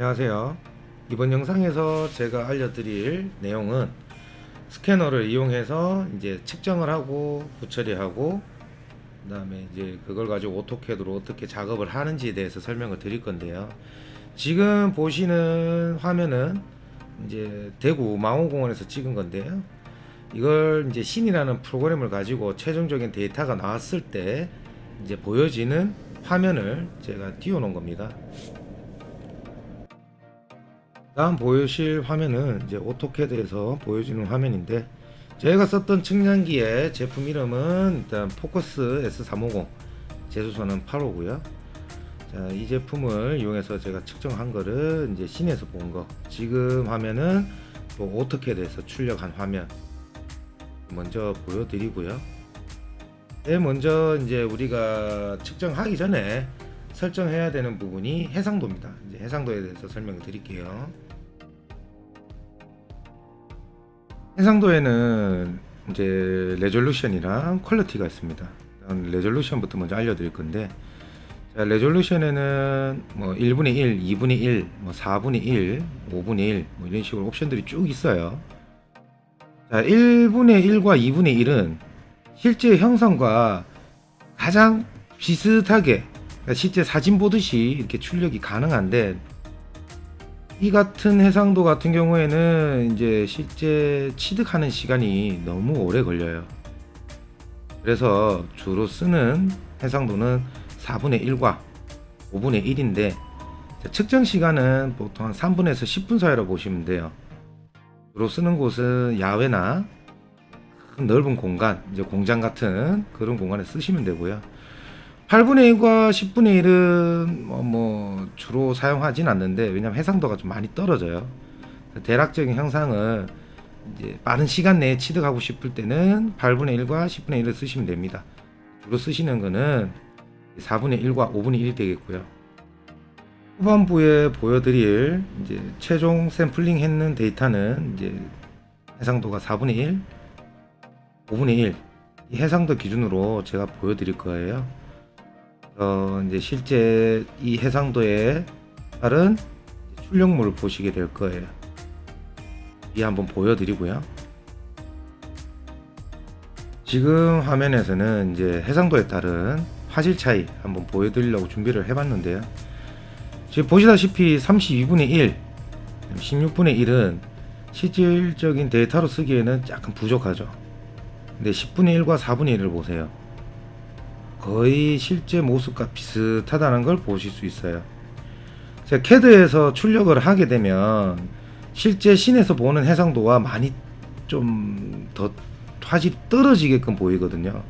안녕하세요. 이번 영상에서 제가 알려드릴 내용은 스캐너를 이용해서 이제 측정을 하고 부처리하고 그 다음에 이제 그걸 가지고 오토캐드로 어떻게 작업을 하는지에 대해서 설명을 드릴 건데요. 지금 보시는 화면은 이제 대구 망호공원에서 찍은 건데요. 이걸 이제 신이라는 프로그램을 가지고 최종적인 데이터가 나왔을 때 이제 보여지는 화면을 제가 띄워 놓은 겁니다. 다음 보여실 화면은 이제 오토캐드에서 보여지는 화면인데 제가 썼던 측량기의 제품 이름은 일단 포커스 S350 제조선은 8호고요. 자, 이 제품을 이용해서 제가 측정한 거를 이제 신에서 본 거. 지금 화면은 또 오토캐드에서 출력한 화면 먼저 보여드리고요. 네, 먼저 이제 우리가 측정하기 전에 설정해야 되는 부분이 해상도입니다. 이제 해상도에 대해서 설명을 드릴게요. 해상도에는 이제 레졸루션이랑 퀄리티가 있습니다. 레졸루션부터 먼저 알려드릴 건데, 자, 레졸루션에는 뭐 1분의 1, 2분의 1, 뭐 4분의 1, 5분의 1, 뭐 이런 식으로 옵션들이 쭉 있어요. 자, 1분의 1과 2분의 1은 실제 형상과 가장 비슷하게 그러니까 실제 사진 보듯이 이렇게 출력이 가능한데 이 같은 해상도 같은 경우에는 이제 실제 취득하는 시간이 너무 오래 걸려요. 그래서 주로 쓰는 해상도는 4분의 1과 5분의 1인데 측정 시간은 보통 한 3분에서 10분 사이라고 보시면 돼요. 주로 쓰는 곳은 야외나 큰 넓은 공간, 이제 공장 같은 그런 공간에 쓰시면 되고요. 8분의 1과 10분의 1은 뭐, 뭐 주로 사용하진 않는데 왜냐면 해상도가 좀 많이 떨어져요. 대략적인 형상을 이제 빠른 시간 내에 취득하고 싶을 때는 8분의 1과 10분의 1을 쓰시면 됩니다. 주로 쓰시는 거는 4분의 1과 5분의 1이 되겠고요. 후반부에 보여드릴 이제 최종 샘플링 했는 데이터는 이제 해상도가 4분의 1, 5분의 1, 이 해상도 기준으로 제가 보여드릴 거예요. 어, 이제 실제 이 해상도에 따른 출력물을 보시게 될 거예요. 이 한번 보여드리고요. 지금 화면에서는 이제 해상도에 따른 화질 차이 한번 보여드리려고 준비를 해봤는데요. 지금 보시다시피 32분의 1, 16분의 1은 실질적인 데이터로 쓰기에는 약간 부족하죠. 근데 10분의 1과 4분의 1을 보세요. 거의 실제 모습과 비슷하다는 걸 보실 수 있어요. 제가 캐드에서 출력을 하게 되면 실제 신에서 보는 해상도와 많이 좀 더 화질이 떨어지게끔 보이거든요.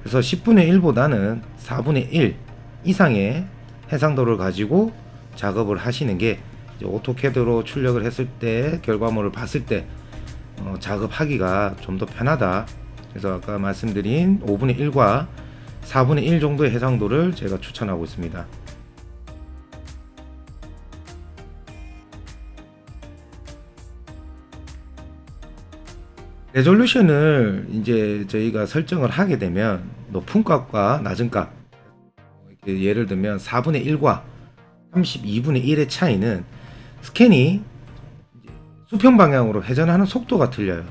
그래서 10분의 1보다는 4분의 1 이상의 해상도를 가지고 작업을 하시는 게 오토캐드로 출력을 했을 때 결과물을 봤을 때 어, 작업하기가 좀 더 편하다. 그래서 아까 말씀드린 5분의 1과 4분의 1 정도의 해상도를 제가 추천하고 있습니다. 레졸루션을 이제 저희가 설정을 하게 되면 높은 값과 낮은 값 예를 들면 4분의 1과 32분의 1의 차이는 스캔이 수평 방향으로 회전하는 속도가 틀려요.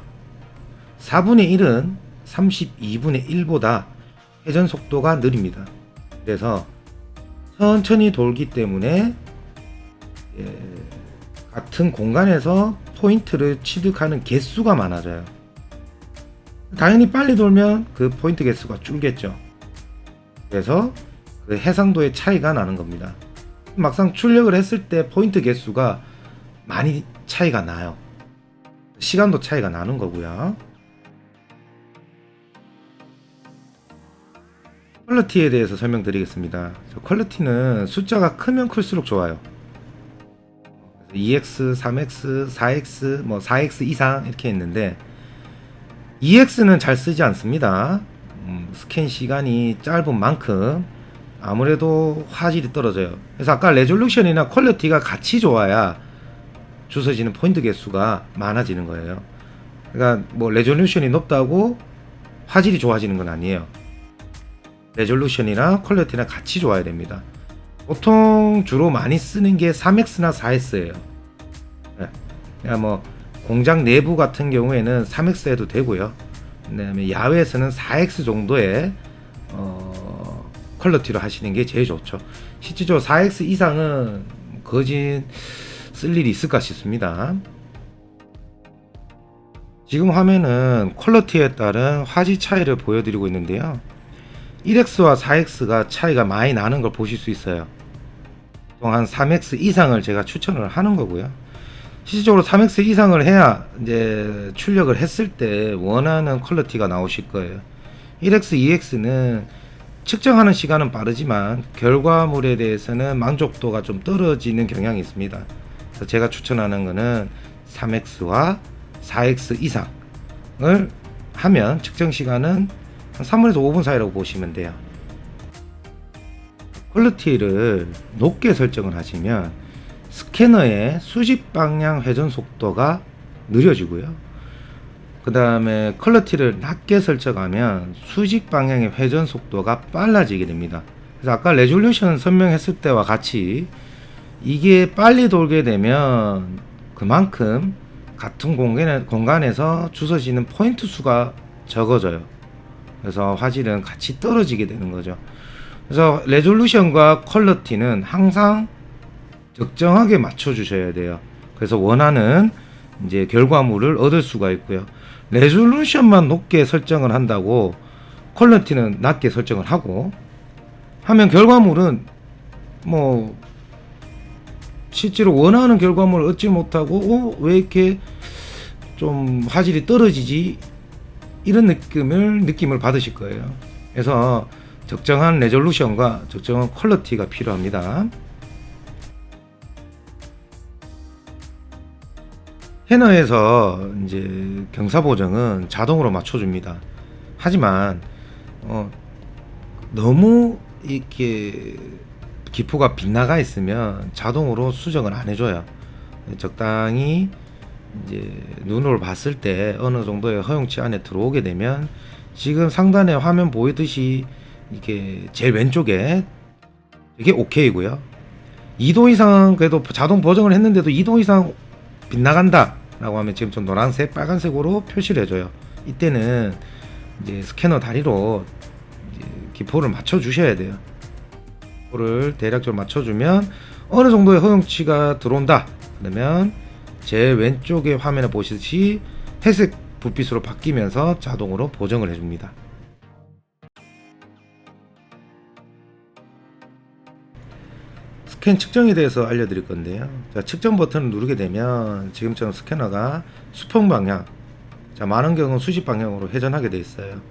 4분의 1은 32분의 1보다 회전 속도가 느립니다. 그래서 천천히 돌기 때문에 예, 같은 공간에서 포인트를 취득하는 개수가 많아져요. 당연히 빨리 돌면 그 포인트 개수가 줄겠죠. 그래서 그 해상도의 차이가 나는 겁니다. 막상 출력을 했을 때 포인트 개수가 많이 차이가 나요. 시간도 차이가 나는 거고요. 퀄리티에 대해서 설명드리겠습니다. 저 퀄리티는 숫자가 크면 클수록 좋아요. 2x, 3x, 4x, 뭐 4x 이상 이렇게 있는데 2x는 잘 쓰지 않습니다. 음, 스캔 시간이 짧은 만큼 아무래도 화질이 떨어져요. 그래서 아까 레졸루션이나 퀄리티가 같이 좋아야 주서지는 포인트 개수가 많아지는 거예요. 그러니까 뭐 레졸루션이 높다고 화질이 좋아지는 건 아니에요. 레졸루션이나 퀄리티나 같이 좋아야 됩니다. 보통 주로 많이 쓰는 게 3X나 4S예요. 그냥 뭐 공장 내부 같은 경우에는 3X 해도 되고요. 그다음에 야외에서는 4X 정도의 어, 퀄리티로 하시는 게 제일 좋죠. 실제적으로 4X 이상은 거진 쓸 일이 있을까 싶습니다. 지금 화면은 퀄리티에 따른 화질 차이를 보여드리고 있는데요. 1X와 4X가 차이가 많이 나는 걸 보실 수 있어요. 보통 한 3X 이상을 제가 추천을 하는 거고요. 실질적으로 3X 이상을 해야 이제 출력을 했을 때 원하는 퀄리티가 나오실 거예요. 1X, 2X는 측정하는 시간은 빠르지만 결과물에 대해서는 만족도가 좀 떨어지는 경향이 있습니다. 그래서 제가 추천하는 거는 3X와 4X 이상을 하면 측정 시간은 한 3분에서 5분 사이라고 보시면 돼요. 퀄리티를 높게 설정을 하시면 스캐너의 수직 방향 회전 속도가 느려지고요. 그 다음에 퀄리티를 낮게 설정하면 수직 방향의 회전 속도가 빨라지게 됩니다. 그래서 아까 레졸루션 설명했을 때와 같이 이게 빨리 돌게 되면 그만큼 같은 공간에, 공간에서 주서지는 포인트 수가 적어져요. 그래서 화질은 같이 떨어지게 되는 거죠. 그래서 레졸루션과 퀄리티는 항상 적정하게 맞춰 주셔야 돼요. 그래서 원하는 이제 결과물을 얻을 수가 있고요. 레졸루션만 높게 설정을 한다고 퀄리티는 낮게 설정을 하고 하면 결과물은 뭐 실제로 원하는 결과물을 얻지 못하고 어, 왜 이렇게 좀 화질이 떨어지지 이런 느낌을 느낌을 받으실 거예요. 그래서 적정한 레졸루션과 적정한 퀄리티가 필요합니다. 해너에서 이제 경사 보정은 자동으로 맞춰줍니다. 하지만 어, 너무 이렇게 기포가 빗나가 있으면 자동으로 수정을 안 해줘요. 적당히 이제 눈으로 봤을 때 어느 정도의 허용치 안에 들어오게 되면 지금 상단에 화면 보이듯이 이게 제일 왼쪽에 이게 오케이고요. 2도 이상 그래도 자동 보정을 했는데도 2도 이상 빗나간다 라고 하면 지금 좀 노란색 빨간색으로 표시를 해줘요. 이때는 이제 스캐너 다리로 이제 기포를 맞춰 주셔야 돼요. 기포를 대략적으로 맞춰 주면 어느 정도의 허용치가 들어온다. 그러면 제 왼쪽에 화면에 보시듯이 회색 불빛으로 바뀌면서 자동으로 보정을 해줍니다 스캔 측정에 대해서 알려드릴 건데요. 자, 측정 버튼을 누르게 되면 지금처럼 스캐너가 수평 방향, 자, 많은 경우 수직 방향으로 회전하게 되어 있어요.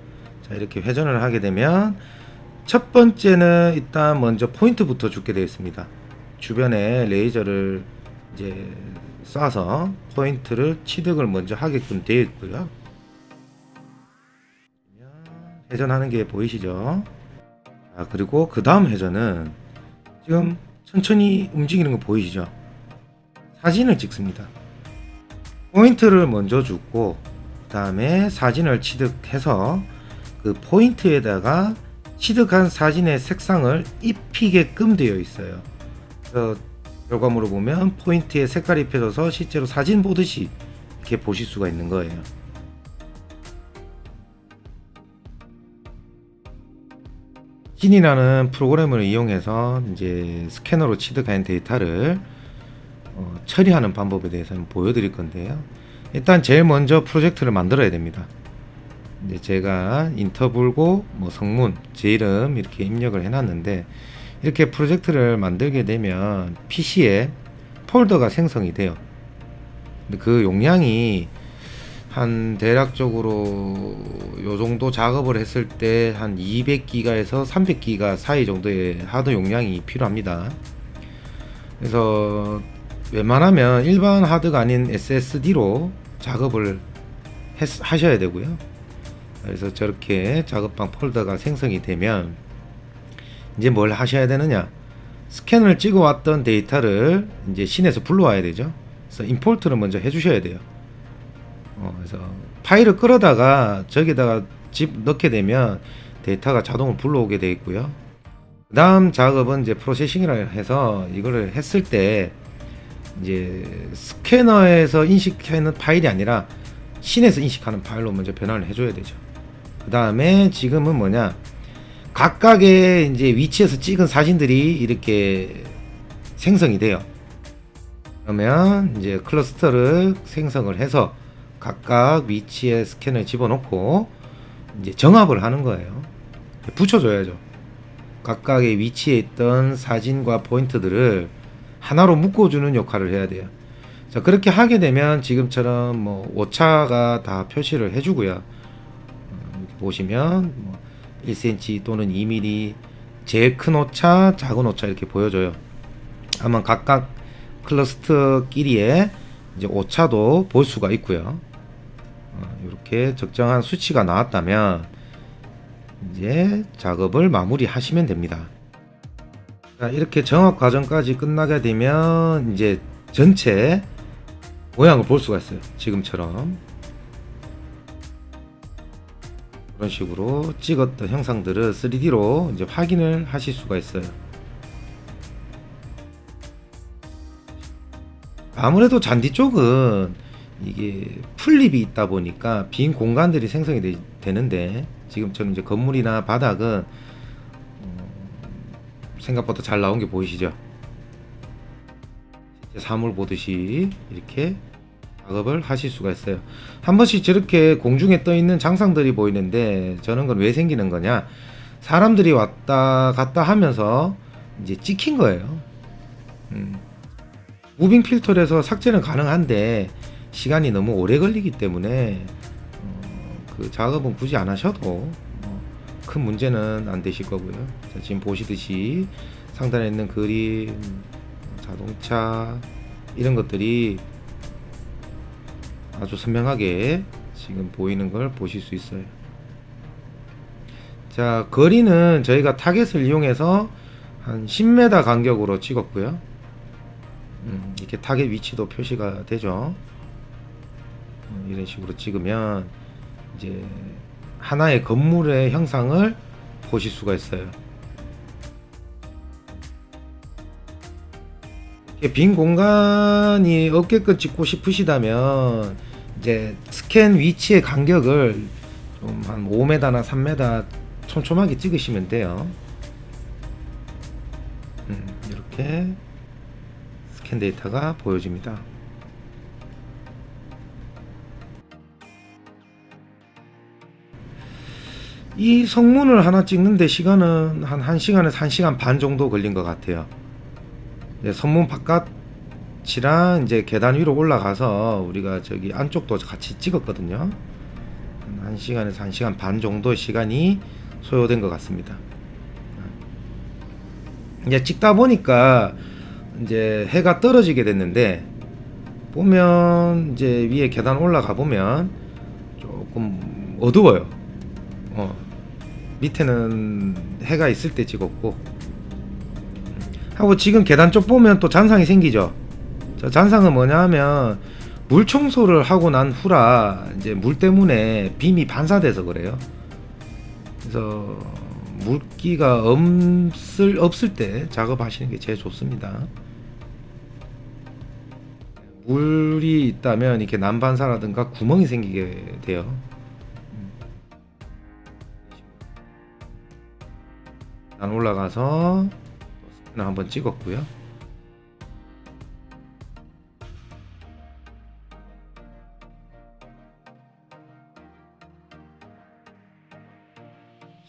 자, 이렇게 회전을 하게 되면 첫 번째는 일단 먼저 포인트부터 주게 되어 있습니다. 주변에 레이저를 이제 쏴서 포인트를 취득을 먼저 하게끔 되어 있고요. 회전하는 게 보이시죠? 자, 그리고 그 다음 회전은 지금 천천히 움직이는 거 보이시죠? 사진을 찍습니다. 포인트를 먼저 주고 그 다음에 사진을 취득해서 그 포인트에다가 취득한 사진의 색상을 입히게끔 되어 있어요. 결과물을 보면 포인트에 색깔이 입혀져서 실제로 사진 보듯이 이렇게 보실 수가 있는 거예요. 킨이라는 프로그램을 이용해서 이제 스캐너로 취득한 데이터를 어, 처리하는 방법에 대해서 는 보여드릴 건데요. 일단 제일 먼저 프로젝트를 만들어야 됩니다. 이제 제가 인터불고 뭐 성문, 제 이름 이렇게 입력을 해놨는데 이렇게 프로젝트를 만들게 되면 PC에 폴더가 생성이 돼요. 근데 그 용량이 한 대략적으로 요 정도 작업을 했을 때 한 200기가에서 300기가 사이 정도의 하드 용량이 필요합니다. 그래서 웬만하면 일반 하드가 아닌 SSD로 작업을 했, 하셔야 되고요. 그래서 저렇게 작업방 폴더가 생성이 되면 이제 뭘 하셔야 되느냐? 스캔을 찍어 왔던 데이터를 이제 신에서 불러와야 되죠. 그래서 임포트를 먼저 해주셔야 돼요. 어, 그래서 파일을 끌어다가 저기다가 집 넣게 되면 데이터가 자동으로 불러오게 되어 있고요. 그 다음 작업은 이제 프로세싱이라 해서 이거를 했을 때 이제 스캐너에서 인식하는 파일이 아니라 신에서 인식하는 파일로 먼저 변환을 해줘야 되죠. 그 다음에 지금은 뭐냐 각각의 이제 위치에서 찍은 사진들이 이렇게 생성이 돼요. 그러면 이제 클러스터를 생성을 해서 각각 위치에 스캐너에 집어넣고 이제 정합을 하는 거예요. 붙여줘야죠. 각각의 위치에 있던 사진과 포인트들을 하나로 묶어주는 역할을 해야 돼요. 자, 그렇게 하게 되면 지금처럼 뭐 오차가 다 표시를 해주고요. 어, 이렇게 보시면 뭐 1cm 또는 2mm 제일 큰 오차, 작은 오차 이렇게 보여줘요. 아마 각각 클러스터끼리의 이제 오차도 볼 수가 있고요. 어, 이렇게 적정한 수치가 나왔다면 이제 작업을 마무리하시면 됩니다. 자, 이렇게 정확 과정까지 끝나게 되면 이제 전체 모양을 볼 수가 있어요. 지금처럼 그런 식으로 찍었던 형상들을 3D로 이제 확인을 하실 수가 있어요. 아무래도 잔디 쪽은 이게 풀립이 있다 보니까 빈 공간들이 생성이 되, 되는데 지금처럼 이제 건물이나 바닥은 어, 생각보다 잘 나온 게 보이시죠? 사물 보듯이 이렇게 작업을 하실 수가 있어요. 한 번씩 저렇게 공중에 떠 있는 장상들이 보이는데 저런 건 왜 생기는 거냐? 사람들이 왔다 갔다 하면서 이제 찍힌 거예요. 음. 무빙 필터에서 삭제는 가능한데 시간이 너무 오래 걸리기 때문에 어, 그 작업은 굳이 안 하셔도 어, 큰 문제는 안 되실 거고요. 자, 지금 보시듯이 상단에 있는 그림, 자동차 이런 것들이 아주 선명하게 지금 보이는 걸 보실 수 있어요. 자, 거리는 저희가 타겟을 이용해서 한 10m 간격으로 찍었고요. 음, 이렇게 타겟 위치도 표시가 되죠. 음, 이런 식으로 찍으면 이제 하나의 건물의 형상을 보실 수가 있어요. 빈 공간이 없게끔 찍고 싶으시다면 이제 스캔 위치의 간격을 좀 한 5m나 3m 촘촘하게 찍으시면 돼요. 음, 이렇게 스캔 데이터가 보여집니다. 이 성문을 하나 찍는데 시간은 한 1시간에서 1시간 반 정도 걸린 것 같아요. 네, 성문 바깥 이랑 이제 계단 위로 올라가서 우리가 저기 안쪽도 같이 찍었거든요. 한 1시간에서 1시간 반 정도 시간이 소요된 것 같습니다. 이제 찍다 보니까 이제 해가 떨어지게 됐는데 보면 이제 위에 계단 올라가 보면 조금 어두워요. 어, 밑에는 해가 있을 때 찍었고 하고 지금 계단 쪽 보면 또 잔상이 생기죠. 저 잔상은 뭐냐 하면 물 청소를 하고 난 후라 이제 물 때문에 빔이 반사돼서 그래요. 그래서 물기가 없을 없을 때 작업하시는 게 제일 좋습니다. 물이 있다면 이렇게 난반사라든가 구멍이 생기게 돼요. 난 올라가서 스캔을 한번 찍었고요.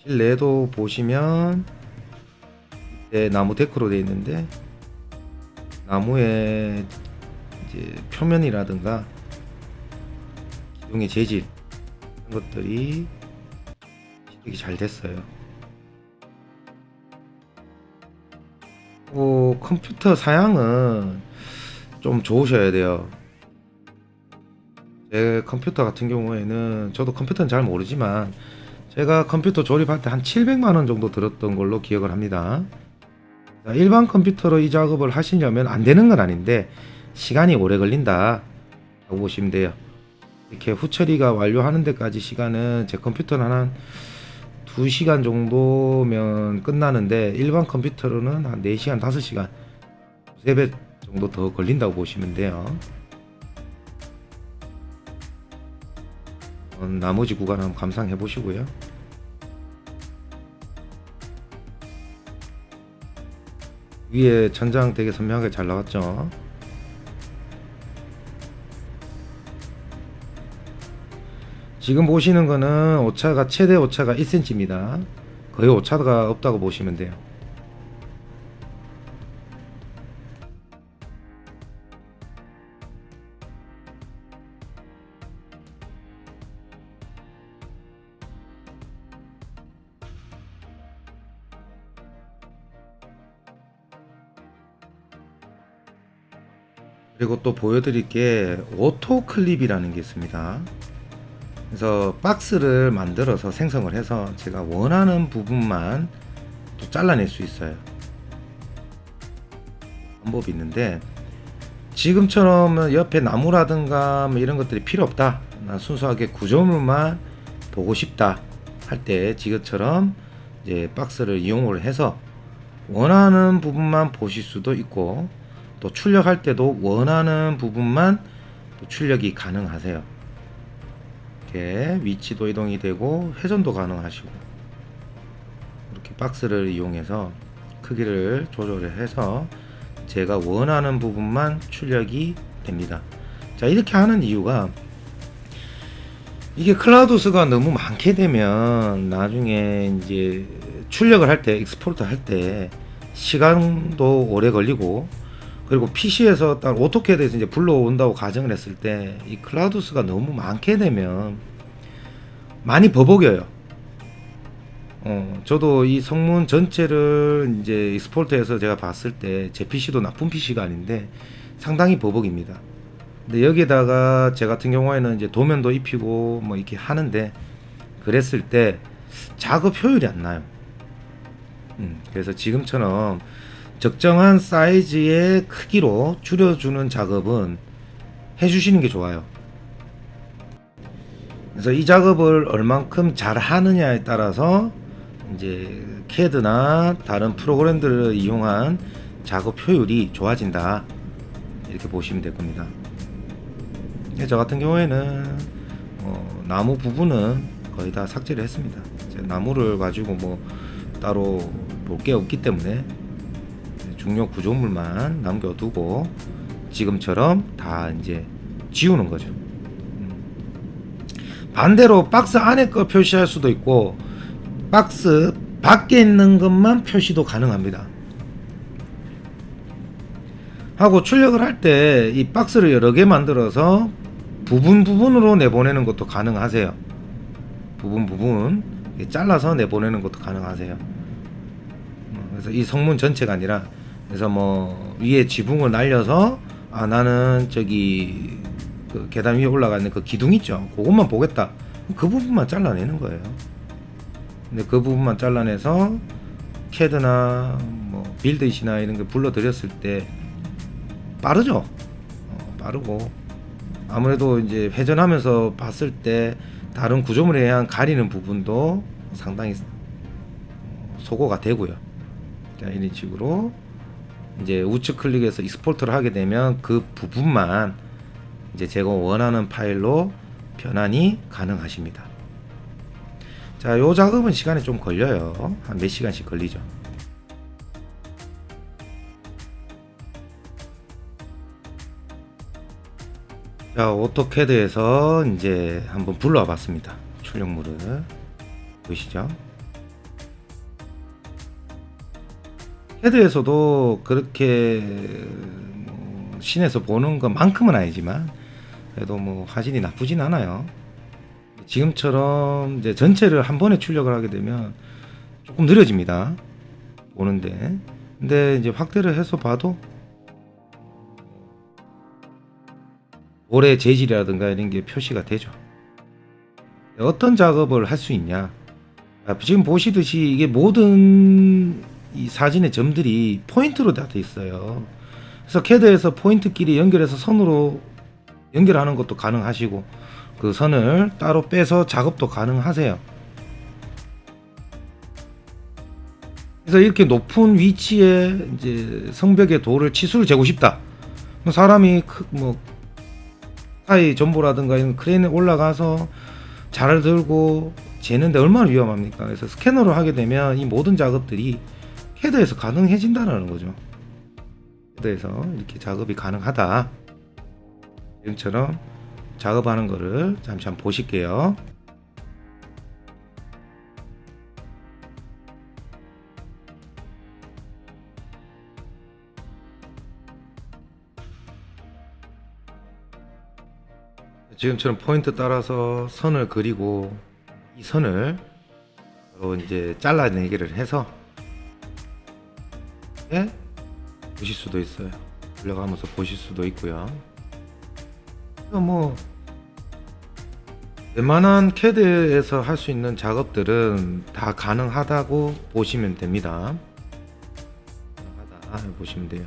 실내도 보시면 네, 나무 데크로 되어 있는데 나무의 이제 표면이라든가 기둥의 재질 이런 것들이 되게 잘 됐어요. 그 컴퓨터 사양은 좀 좋으셔야 돼요. 제 컴퓨터 같은 경우에는 저도 컴퓨터는 잘 모르지만 제가 컴퓨터 조립할 때 한 700만 원 정도 들었던 걸로 기억을 합니다. 자, 일반 컴퓨터로 이 작업을 하시려면 안 되는 건 아닌데 시간이 오래 걸린다 라고 보시면 돼요. 이렇게 후처리가 완료하는 데까지 시간은 제 컴퓨터는 한 2시간 정도면 끝나는데 일반 컴퓨터로는 한 4시간, 5시간 3배 정도 더 걸린다고 보시면 돼요. 어, 나머지 구간 한번 감상해 보시고요. 위에 천장 되게 선명하게 잘 나왔죠. 지금 보시는 거는 오차가 최대 오차가 1cm입니다. 거의 오차가 없다고 보시면 돼요. 그리고 또 보여드릴 게 오토 클립이라는 게 있습니다. 그래서 박스를 만들어서 생성을 해서 제가 원하는 부분만 또 잘라낼 수 있어요. 방법이 있는데 지금처럼 옆에 나무라든가 뭐 이런 것들이 필요 없다. 나 순수하게 구조물만 보고 싶다 할 때 지금처럼 이제 박스를 이용을 해서 원하는 부분만 보실 수도 있고 또 출력할 때도 원하는 부분만 또 출력이 가능하세요. 이렇게 위치도 이동이 되고 회전도 가능하시고 이렇게 박스를 이용해서 크기를 조절을 해서 제가 원하는 부분만 출력이 됩니다. 자 이렇게 하는 이유가 이게 클라우드스가 너무 많게 되면 나중에 이제 출력을 할 때 익스포트 할 때 시간도 오래 걸리고 그리고 PC에서 딱 오토캐드에서 이제 불러온다고 가정을 했을 때 이 클라우드스가 너무 많게 되면 많이 버벅여요. 어, 저도 이 성문 전체를 이제 익스포트해서 제가 봤을 때 제 PC도 나쁜 PC가 아닌데 상당히 버벅입니다. 근데 여기다가 제 같은 경우에는 이제 도면도 입히고 뭐 이렇게 하는데 그랬을 때 작업 효율이 안 나요. 음, 그래서 지금처럼 적정한 사이즈의 크기로 줄여주는 작업은 해주시는 게 좋아요. 그래서 이 작업을 얼만큼 잘 하느냐에 따라서 이제 CAD나 다른 프로그램들을 이용한 작업 효율이 좋아진다. 이렇게 보시면 될 겁니다. 예, 저 같은 경우에는 어, 나무 부분은 거의 다 삭제를 했습니다. 나무를 가지고 뭐 따로 볼 게 없기 때문에 중요 구조물만 남겨두고 지금처럼 다 이제 지우는 거죠. 음. 반대로 박스 안에 거 표시할 수도 있고 박스 밖에 있는 것만 표시도 가능합니다. 하고 출력을 할 때 이 박스를 여러 개 만들어서 부분 부분으로 내보내는 것도 가능하세요. 부분 부분 잘라서 내보내는 것도 가능하세요. 어, 그래서 이 성문 전체가 아니라 그래서 뭐 위에 지붕을 날려서 아 나는 저기 그 계단 위에 올라가 있는 그 기둥 있죠. 그것만 보겠다. 그 부분만 잘라내는 거예요. 근데 그 부분만 잘라내서 캐드나 뭐 빌드잇이나 이런 거 불러드렸을 때 빠르죠. 어, 빠르고 아무래도 이제 회전하면서 봤을 때 다른 구조물에 의한 가리는 부분도 상당히 소거가 되고요. 자, 이런 식으로 이제 우측 클릭해서 익스포트를 하게 되면 그 부분만 이제 제가 원하는 파일로 변환이 가능하십니다. 자, 요 작업은 시간이 좀 걸려요. 한 몇 시간씩 걸리죠. 자, 오토캐드에서 이제 한번 불러와 봤습니다. 출력물을. 보이시죠? 캐드에서도 그렇게 뭐 신에서 보는 것만큼은 아니지만 그래도 뭐 화질이 나쁘진 않아요. 지금처럼 이제 전체를 한 번에 출력을 하게 되면 조금 느려집니다. 보는데. 근데 이제 확대를 해서 봐도 올해 재질이라든가 이런 게 표시가 되죠. 어떤 작업을 할 수 있냐? 아, 지금 보시듯이 이게 모든 이 사진의 점들이 포인트로 다 돼 있어요. 그래서 캐드에서 포인트끼리 연결해서 선으로 연결하는 것도 가능하시고 그 선을 따로 빼서 작업도 가능하세요. 그래서 이렇게 높은 위치에 이제 성벽의 돌을 치수를 재고 싶다. 뭐 사람이 크, 뭐 사이 전보라든가 이런 크레인에 올라가서 자를 들고 재는데 얼마나 위험합니까? 그래서 스캐너로 하게 되면 이 모든 작업들이 캐드에서 가능해진다는 거죠. 캐드에서 이렇게 작업이 가능하다. 지금처럼 작업하는 거를 잠시 한번 보실게요. 지금처럼 포인트 따라서 선을 그리고 이 선을 바로 이제 잘라내기를 해서 예? 보실 수도 있어요. 올려가면서 보실 수도 있고요. 뭐 웬만한 캐드에서 할 수 있는 작업들은 다 가능하다고 보시면 됩니다. 가능하다 보시면 돼요.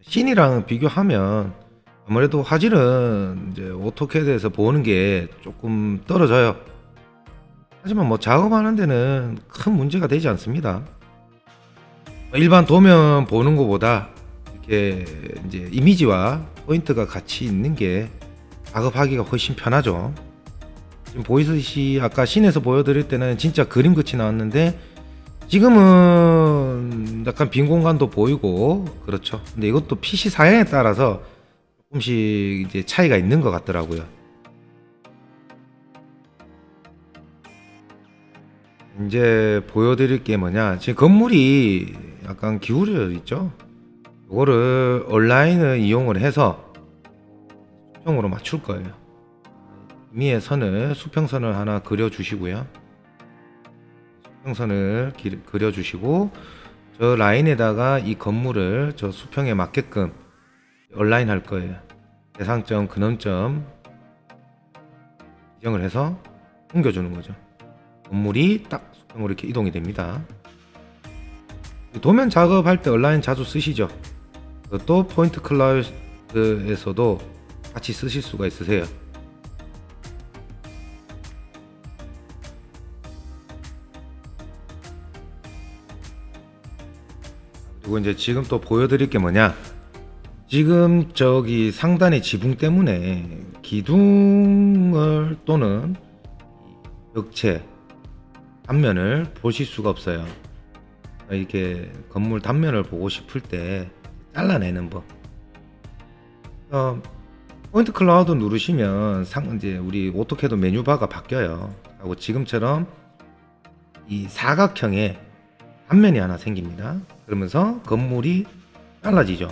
신이랑 비교하면 아무래도 화질은 이제 오토캐드에서 보는 게 조금 떨어져요. 하지만 뭐 작업하는 데는 큰 문제가 되지 않습니다. 일반 도면 보는 것보다 이렇게 이제 이미지와 포인트가 같이 있는 게 작업하기가 훨씬 편하죠. 지금 보이듯이 아까 신에서 보여드릴 때는 진짜 그림 끝이 나왔는데 지금은 약간 빈 공간도 보이고 그렇죠. 근데 이것도 PC 사양에 따라서 조금씩 이제 차이가 있는 것 같더라고요. 이제 보여드릴 게 뭐냐. 지금 건물이 약간 기울여 있죠? 이거를 온라인을 이용을 해서 수평으로 맞출 거예요. 위에 선을 수평선을 하나 그려 주시고요. 수평선을 기- 그려 주시고 저 라인에다가 이 건물을 저 수평에 맞게끔 온라인 할 거예요 대상점 근원점 지정을 해서 옮겨주는 거죠 건물이 딱 수평으로 이렇게 이동이 됩니다. 도면 작업할 때 온라인 자주 쓰시죠? 또 포인트 클라우드에서도 같이 쓰실 수가 있으세요. 그리고 이제 지금 또 보여드릴 게 뭐냐? 지금 저기 상단의 지붕 때문에 기둥을 또는 벽체 단면을 보실 수가 없어요. 이렇게 건물 단면을 보고 싶을 때 잘라내는 법. 어, 포인트 클라우드 누르시면 상 이제 우리 오토캐드 메뉴바가 바뀌어요. 하고 지금처럼 이 사각형의 단면이 하나 생깁니다. 그러면서 건물이 잘라지죠.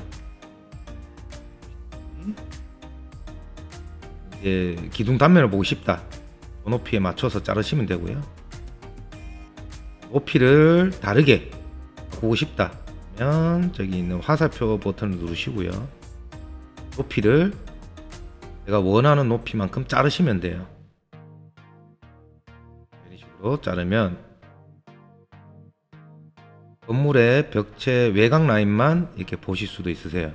이제 기둥 단면을 보고 싶다. 그 높이에 맞춰서 자르시면 되고요. 높이를 다르게 보고 싶다. 면 저기 있는 화살표 버튼을 누르시고요. 높이를 내가 원하는 높이만큼 자르시면 돼요. 이런 식으로 자르면 건물의 벽체 외곽 라인만 이렇게 보실 수도 있으세요.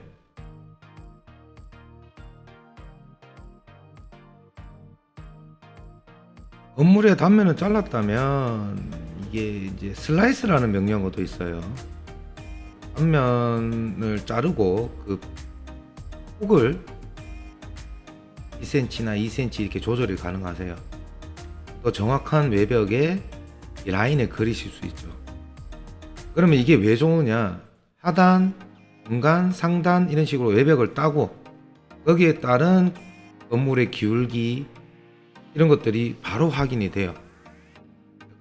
건물의 단면을 잘랐다면 이게 이제 슬라이스라는 명령어도 있어요. 단면을 자르고 그 폭을 2cm나 2cm 이렇게 조절이 가능하세요. 더 정확한 외벽에 이 라인을 그리실 수 있죠. 그러면 이게 왜 좋으냐? 하단, 중간, 상단 이런 식으로 외벽을 따고 거기에 따른 건물의 기울기 이런 것들이 바로 확인이 돼요.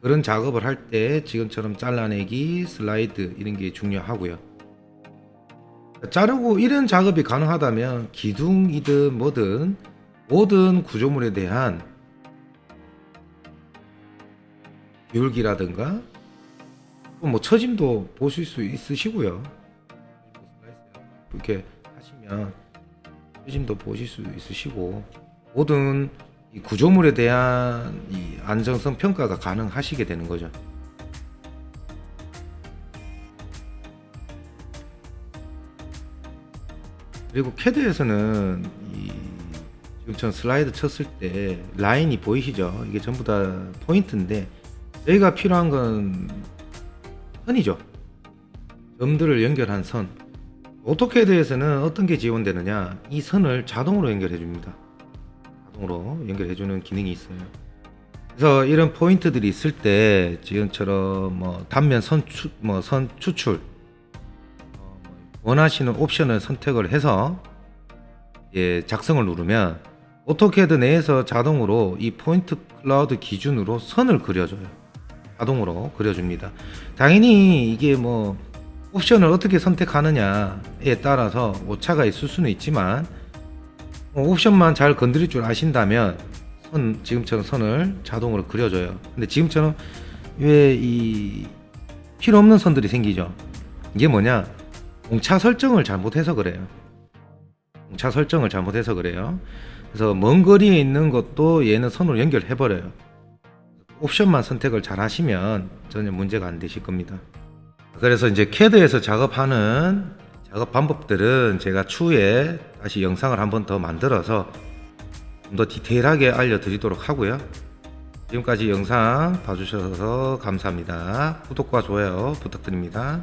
그런 작업을 할 때 지금처럼 잘라내기, 슬라이드 이런 게 중요하고요. 자르고 이런 작업이 가능하다면 기둥이든 뭐든 모든 구조물에 대한 기울기라든가 또뭐 처짐도 보실 수 있으시고요. 이렇게 하시면 처짐도 보실 수 있으시고 모든 이 구조물에 대한 이 안정성 평가가 가능하시게 되는 거죠. 그리고 캐드에서는 이 지금처럼 슬라이드 쳤을 때 라인이 보이시죠? 이게 전부 다 포인트인데 저희가 필요한 건 선이죠. 점들을 연결한 선. 오토캐드에서는 어떤 게 지원되느냐? 이 선을 자동으로 연결해 줍니다. 자동으로 연결해 주는 기능이 있어요. 그래서 이런 포인트들이 있을 때 지금처럼 뭐 단면 선 추 뭐 선 추출 어, 뭐 원하시는 옵션을 선택을 해서 예, 작성을 누르면 오토캐드 내에서 자동으로 이 포인트 클라우드 기준으로 선을 그려줘요. 자동으로 그려줍니다. 당연히 이게 뭐 옵션을 어떻게 선택하느냐에 따라서 오차가 있을 수는 있지만 어, 옵션만 잘 건드릴 줄 아신다면 선 지금처럼 선을 자동으로 그려줘요. 근데 지금처럼 왜 이 필요 없는 선들이 생기죠? 이게 뭐냐? 공차 설정을 잘못해서 그래요. 공차 설정을 잘못해서 그래요. 그래서 먼 거리에 있는 것도 얘는 선으로 연결해 버려요. 옵션만 선택을 잘 하시면 전혀 문제가 안 되실 겁니다. 그래서 이제 캐드에서 작업하는 작업 방법들은 제가 추후에 다시 영상을 한 번 더 만들어서 좀 더 디테일하게 알려드리도록 하고요. 지금까지 영상 봐주셔서 감사합니다. 구독과 좋아요 부탁드립니다.